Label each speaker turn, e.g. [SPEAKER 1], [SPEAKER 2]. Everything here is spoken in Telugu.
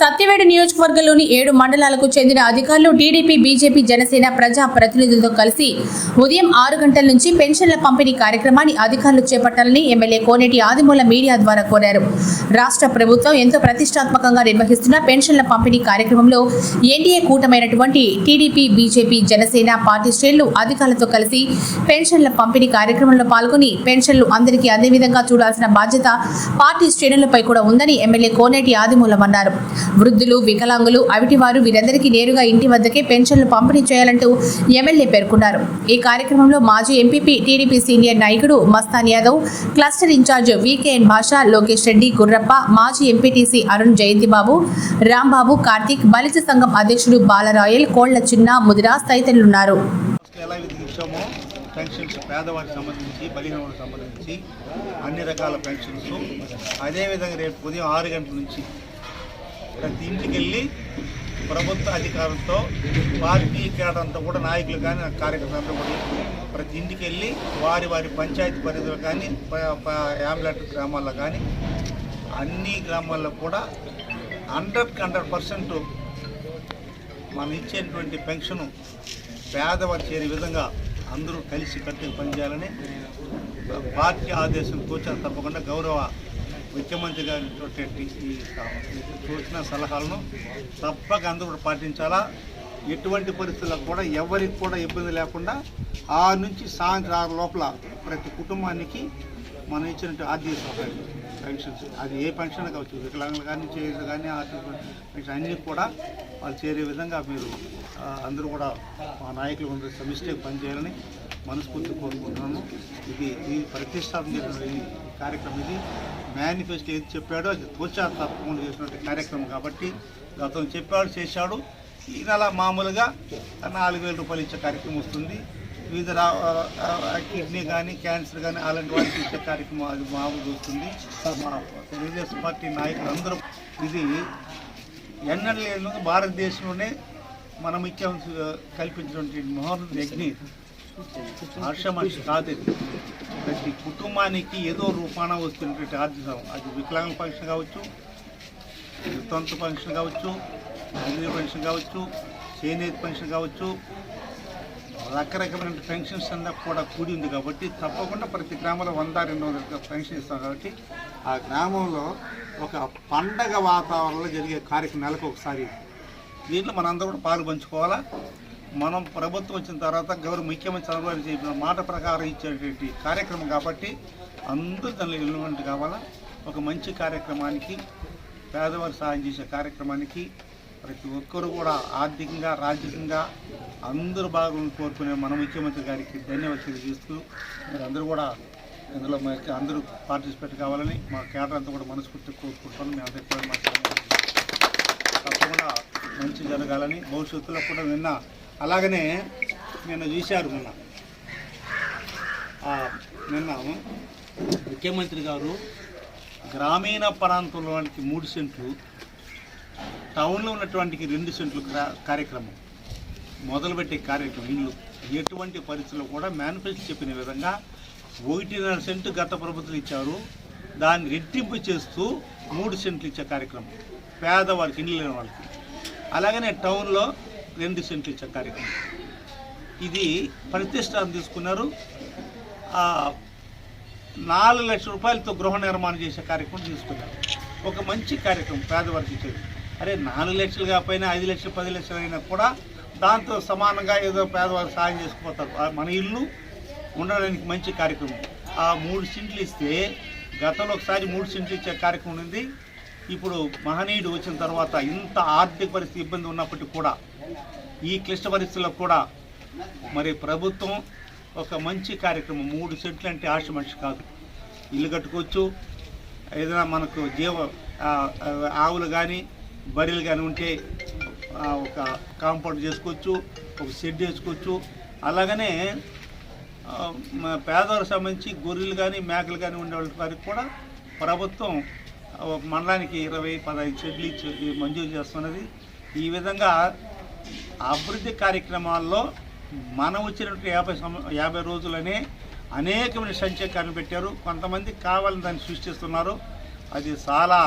[SPEAKER 1] సత్యవేడు నియోజకవర్గంలోని ఏడు మండలాలకు చెందిన అధికారులు టీడీపీ బీజేపీ జనసేన ప్రజా ప్రతినిధులతో కలిసి ఉదయం ఆరు గంటల నుంచి పెన్షన్ల పంపిణీ కార్యక్రమాన్ని అధికారులు చేపట్టాలని ఎమ్మెల్యే కోనేటి ఆదిమూల మీడియా ద్వారా కోరారు. రాష్ట్ర ప్రభుత్వం ఎంతో ప్రతిష్టాత్మకంగా నిర్వహిస్తున్న పెన్షన్ల పంపిణీ కార్యక్రమంలో ఎన్డీఏ కూటమైనటువంటి టీడీపీ బీజేపీ జనసేన పార్టీ శ్రేణులు అధికారులతో కలిసి పెన్షన్ల పంపిణీ కార్యక్రమంలో పాల్గొని పెన్షన్లు అందరికీ అదే విధంగా చూడాల్సిన బాధ్యత పార్టీ శ్రేణులపై కూడా ఉందని ఎమ్మెల్యే కోనేటి ఆదిమూలం అన్నారు. వృద్ధులు వికలాంగులు అవిటివారు వీరందరికీ నేరుగా ఇంటి వద్దకే పెన్షన్లు పంపిణీ చేయాలంటూ ఎమ్మెల్యే పేర్కొన్నారు. ఈ కార్యక్రమంలో మాజీ ఎంపీపీ టీడీపీ సీనియర్ నాయకుడు Mastan Yadav cluster incharge V K N Basha Lokesh Reddy Gurrappa మాజీ ఎంపీటీసీ అరుణ్ జయంతిబాబు రాంబాబు కార్తీక్ బలిత సంఘం అధ్యక్షుడు బాలరాయల్ కోళ్ళ చిన్న ముదిరాజ్ తదితరులున్నారు.
[SPEAKER 2] పెన్షన్స్ పేదవారికి సంబంధించి బలిహీనలకు సంబంధించి అన్ని రకాల పెన్షన్స్. అదేవిధంగా రేపు ఉదయం ఆరు గంటల నుంచి ప్రతి ఇంటికి వెళ్ళి ప్రభుత్వ అధికారులతో పార్టీ కేడంతా కూడా నాయకులు కానీ కార్యకర్తలు కూడా ప్రతి ఇంటికి వెళ్ళి వారి వారి పంచాయతీ పరిధిలో కానీ యామ్లెట్ గ్రామాల్లో కానీ అన్ని గ్రామాల్లో కూడా హండ్రెడ్కి హండ్రెడ్ పర్సెంట్ మనం ఇచ్చేటువంటి పెన్షను పేదవారు చేరే విధంగా అందరూ కలిసి కట్టుకు పనిచేయాలని పార్టీ ఆదేశం కూర్చొని తప్పకుండా గౌరవ ముఖ్యమంత్రి గారి తోటి సలహాలను తప్పక అందరూ కూడా పాటించాలా? ఎటువంటి పరిస్థితుల్లో కూడా ఎవరికి కూడా ఇబ్బంది లేకుండా ఆ నుంచి సాయంత్రం ఆరు లోపల ప్రతి కుటుంబానికి మనం ఇచ్చినట్టు ఆర్థిక సహాయం పెన్షన్స్. అది ఏ పెన్షన్ కావచ్చు వికలాంగులు కానీ చేయాలి కానీ ఆర్థిక పెన్షన్ అన్నీ కూడా వాళ్ళు చేరే విధంగా మీరు అందరూ కూడా మా నాయకులు అందరూ సమిష్టిగా పనిచేయాలని మనస్ఫూర్తి కోరుకుంటున్నాను. ఇది ఈ ప్రతిష్టాత్మక ఈ కార్యక్రమం ఇది. మేనిఫెస్టో ఏది చెప్పాడో అది తోచా తప్పకుండా చేసినటువంటి కార్యక్రమం కాబట్టి గతం చెప్పాడు చేశాడు. ఈ నెల మామూలుగా నాలుగు వేల రూపాయలు ఇచ్చే కార్యక్రమం వస్తుంది. వివిధ కిడ్నీ కానీ క్యాన్సర్ కానీ అలాంటి వాటికి ఇచ్చే కార్యక్రమం అది మామూలు వస్తుంది మా తెలుగుదేశం పార్టీ నాయకులు అందరూ ఇది ఎన్నడూ భారతదేశంలోనే మనం ముఖ్యమంత్రి కల్పించినటువంటి మోహన్ హర్ష మనిషి కాదు ప్రతి కుటుంబానికి ఏదో రూపాన వస్తున్నటువంటి ఆర్థికం అది వికలాంగ ఫంక్షన్ కావచ్చు వితంతు ఫంక్షన్ కావచ్చు అగ్ని పెన్షన్ కావచ్చు చేనేత పెన్షన్ కావచ్చు రకరకమైన పెన్షన్స్ అన్న కూడా కూడి ఉంది కాబట్టి తప్పకుండా ప్రతి గ్రామంలో వంద రెండు వందల పెన్షన్ ఇస్తాం కాబట్టి ఆ గ్రామంలో ఒక పండగ వాతావరణంలో జరిగే కార్యక్రమాలకు ఒకసారి దీంట్లో మనందరూ కూడా పాలు పంచుకోవాలా? మనం ప్రభుత్వం వచ్చిన తర్వాత గౌరవ ముఖ్యమంత్రి చంద్రబాబు చెప్పిన మాట ప్రకారం ఇచ్చేటువంటి కార్యక్రమం కాబట్టి అందరూ దానిలో ఇన్వాల్వ్ కావాలా? ఒక మంచి కార్యక్రమానికి పేదవారు సాయం చేసే కార్యక్రమానికి ప్రతి ఒక్కరు కూడా ఆర్థికంగా రాజకీయంగా అందరూ బాగుండి కోరుకునే మన ముఖ్యమంత్రి గారికి ధన్యవాదాలు తెలియజేస్తూ మీరు అందరూ కూడా ఇందులో అందరూ పార్టిసిపేట్ కావాలని మా కేటర్ అంతా కూడా మనస్ఫూర్తి కోరుకుంటాను మేము అందరికీ తప్పకుండా మంచి జరగాలని భవిష్యత్తులో కూడా నిన్న అలాగనే నిన్న చూశారు నిన్న నిన్న ముఖ్యమంత్రి గారు గ్రామీణ ప్రాంతంలోనికి మూడు సెంట్లు టౌన్లో ఉన్నటువంటి రెండు సెంట్లు కార్యక్రమం మొదలుపెట్టే కార్యక్రమం ఇల్లు. ఎటువంటి పరిస్థితుల్లో కూడా మేనిఫెస్టో చెప్పిన విధంగా ఒకటిన్నర సెంటు గత ప్రభుత్వం ఇచ్చారు. దాన్ని రెట్టింపు చేస్తూ మూడు సెంట్లు ఇచ్చే కార్యక్రమం పేదవారికి ఇల్లు లేని వాళ్ళకి. అలాగనే టౌన్లో రెండు సెంట్లు ఇచ్చే కార్యక్రమం. ఇది ప్రతిష్టాన్ని తీసుకున్నారు. నాలుగు లక్షల రూపాయలతో గృహ నిర్మాణం చేసే కార్యక్రమం తీసుకున్నారు. ఒక మంచి కార్యక్రమం పేదవారికి ఇచ్చేది. అరే నాలుగు లక్షలు కాకపోయినా ఐదు లక్షలు పది లక్షలు అయినా కూడా దాంతో సమానంగా ఏదో పేదవారు సాయం చేసుకుపోతారు. ఆ మన ఇల్లు ఉండడానికి మంచి కార్యక్రమం. ఆ మూడు సింట్లు ఇస్తే గతంలో ఒకసారి మూడు సింట్లు ఇచ్చే కార్యక్రమం ఉంది. ఇప్పుడు మహనీయుడు వచ్చిన తర్వాత ఇంత ఆర్థిక పరిస్థితి ఇబ్బంది ఉన్నప్పటికీ కూడా ఈ క్లిష్ట పరిస్థితుల్లో కూడా మరి ప్రభుత్వం ఒక మంచి కార్యక్రమం మూడు సెంట్లు అంటే ఆశ మనిషి కాదు. ఇల్లు కట్టుకోవచ్చు. ఏదైనా మనకు జీవ ఆవులు కానీ బర్రెలు కానీ ఉంటే ఒక కాంపౌండ్ చేసుకోవచ్చు ఒక షెడ్ వేసుకోవచ్చు అలాగనే పేదవారికి సంబంధించి గొర్రెలు కానీ మేకలు కానీ ఉండే వారికి కూడా ప్రభుత్వం మండలానికి ఇరవై పదహైదు షెడ్లు ఇచ్చి మంజూరు చేస్తున్నది. ఈ విధంగా అభివృద్ధి కార్యక్రమాల్లో మనం వచ్చినటువంటి యాభై సం యాభై రోజులనే అనేకమైన సంఖ్య కనిపెట్టారు కొంతమంది కావాలని దాన్ని సృష్టిస్తున్నారు. అది చాలా